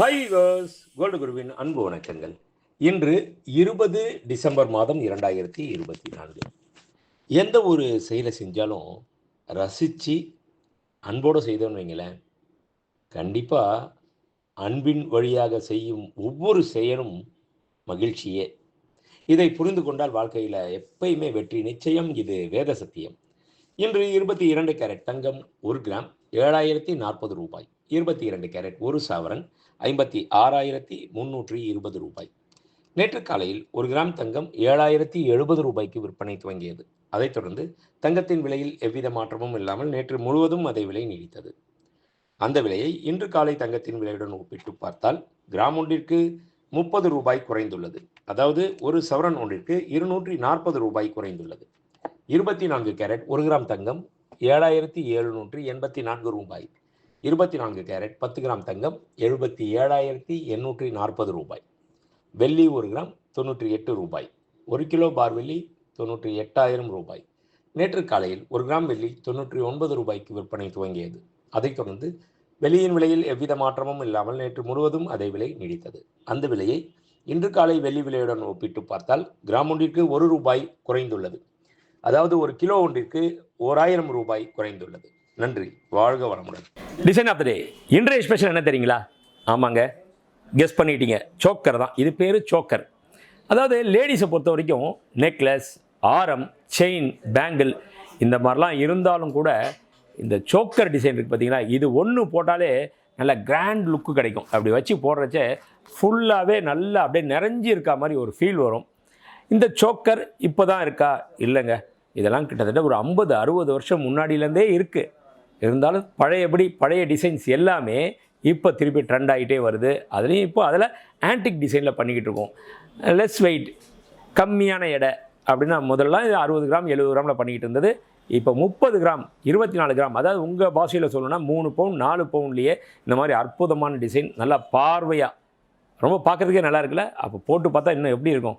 ஹைவர்ஸ் gold குருவின் அன்பு வணக்கங்கள். இன்று இருபது டிசம்பர் மாதம் இரண்டாயிரத்தி இருபத்தி நான்கு. எந்த ஒரு செயலை செஞ்சாலும் ரசித்து அன்போடு செய்தோன்னு வைங்களேன். கண்டிப்பாக அன்பின் வழியாக செய்யும் ஒவ்வொரு செயலும் மகிழ்ச்சியே. இதை புரிந்து கொண்டால் வாழ்க்கையில் எப்பயுமே வெற்றி நிச்சயம். இது வேத சத்தியம். இன்று இருபத்தி இரண்டு கேரட் தங்கம் ஒரு கிராம் ஏழாயிரத்தி நாற்பது ரூபாய். இருபத்தி இரண்டு கேரட் ஒரு சவரன் ஐம்பத்தி ஆறாயிரத்தி முன்னூற்றி இருபது ரூபாய். நேற்று காலையில் ஒரு கிராம் தங்கம் ஏழாயிரத்தி எழுபது ரூபாய்க்கு விற்பனை துவங்கியது. அதைத் தொடர்ந்து தங்கத்தின் விலையில் எவ்வித மாற்றமும் இல்லாமல் நேற்று முழுவதும் அதே விலை நீடித்தது. அந்த விலையை இன்று காலை தங்கத்தின் விலையுடன் ஒப்பிட்டு பார்த்தால் கிராம் ஒன்றிற்கு முப்பது ரூபாய் குறைந்துள்ளது. அதாவது ஒரு சவரன் ஒன்றிற்கு இருநூற்றி நாற்பது ரூபாய் குறைந்துள்ளது. இருபத்தி நான்கு கேரட் ஒரு கிராம் தங்கம் ஏழாயிரத்தி எழுநூற்றி எண்பத்தி நான்கு ரூபாய். இருபத்தி நான்கு கேரட் பத்து கிராம் தங்கம் எழுபத்தி ஏழாயிரத்தி எண்ணூற்றி நாற்பது ரூபாய். வெள்ளி ஒரு கிராம் தொண்ணூற்றி எட்டு ரூபாய். ஒரு கிலோ பார் வெள்ளி தொண்ணூற்றி எட்டாயிரம் ரூபாய். நேற்று காலையில் ஒரு கிராம் வெள்ளி தொண்ணூற்றி ஒன்பது ரூபாய்க்கு விற்பனை துவங்கியது. அதைத் தொடர்ந்து வெள்ளியின் விலையில் எவ்வித மாற்றமும் இல்லாமல் நேற்று முழுவதும் அதே விலை நீடித்தது. அந்த விலையை இன்று காலை வெள்ளி விலையுடன் ஒப்பிட்டு பார்த்தால் கிராம் ஒன்றிற்கு ஒரு ரூபாய் குறைந்துள்ளது. அதாவது ஒரு கிலோ ஒன்றிற்கு ஓராயிரம் ரூபாய் குறைந்துள்ளது. நன்றி. வாழ்க வளமுடன். டிசைன் ஆஃப் த டே இன்றைய ஸ்பெஷல் என்ன தெரியுங்களா? ஆமாங்க. கெஸ் பண்ணிட்டீங்க. சோக்கர் தான். இது பேர் சோக்கர் அதாவது லேடிஸை பொறுத்த வரைக்கும் நெக்லஸ் ஆரம் செயின் பேங்கிள் இந்த மாதிரிலாம் இருந்தாலும் கூட இந்த சோக்கர் டிசைன் இருக்குது பார்த்தீங்களா இது ஒன்று போட்டாலே நல்ல கிராண்ட் லுக்கு கிடைக்கும். அப்படி வச்சு போடுறச்ச ஃபுல்லாகவே நல்லா அப்படியே நிறைஞ்சி இருக்கா மாதிரி ஒரு ஃபீல் வரும். இந்த சோக்கர் இப்போ தான் இருக்கா? இல்லைங்க. இதெல்லாம் கிட்டத்தட்ட ஒரு ஐம்பது அறுபது வருஷம் முன்னாடியிலேருந்தே இருக்குது இருந்தாலும் பழையபடி பழைய டிசைன்ஸ் எல்லாமே இப்போ திருப்பி ட்ரெண்ட் ஆகிட்டே வருது. அதுலேயும் இப்போ அதில் ஆன்டிக் டிசைனில் பண்ணிக்கிட்டு இருக்கோம். லெஸ் வெயிட் கம்மியான எடை அப்படின்னா முதல்ல இது அறுபது கிராம் எழுபது கிராமில் பண்ணிக்கிட்டு இருந்தது. இப்போ முப்பது கிராம் இருபத்தி நாலு கிராம் அதாவது உங்கள் பாஷையில் சொல்லணும்னா மூணு பவுன் நாலு பவுன்லேயே இந்த மாதிரி அற்புதமான டிசைன் நல்லா பார்வையாக ரொம்ப பார்க்குறதுக்கே நல்லா இருக்குல்ல? அப்போ போட்டு பார்த்தா இன்னும் எப்படி இருக்கும்?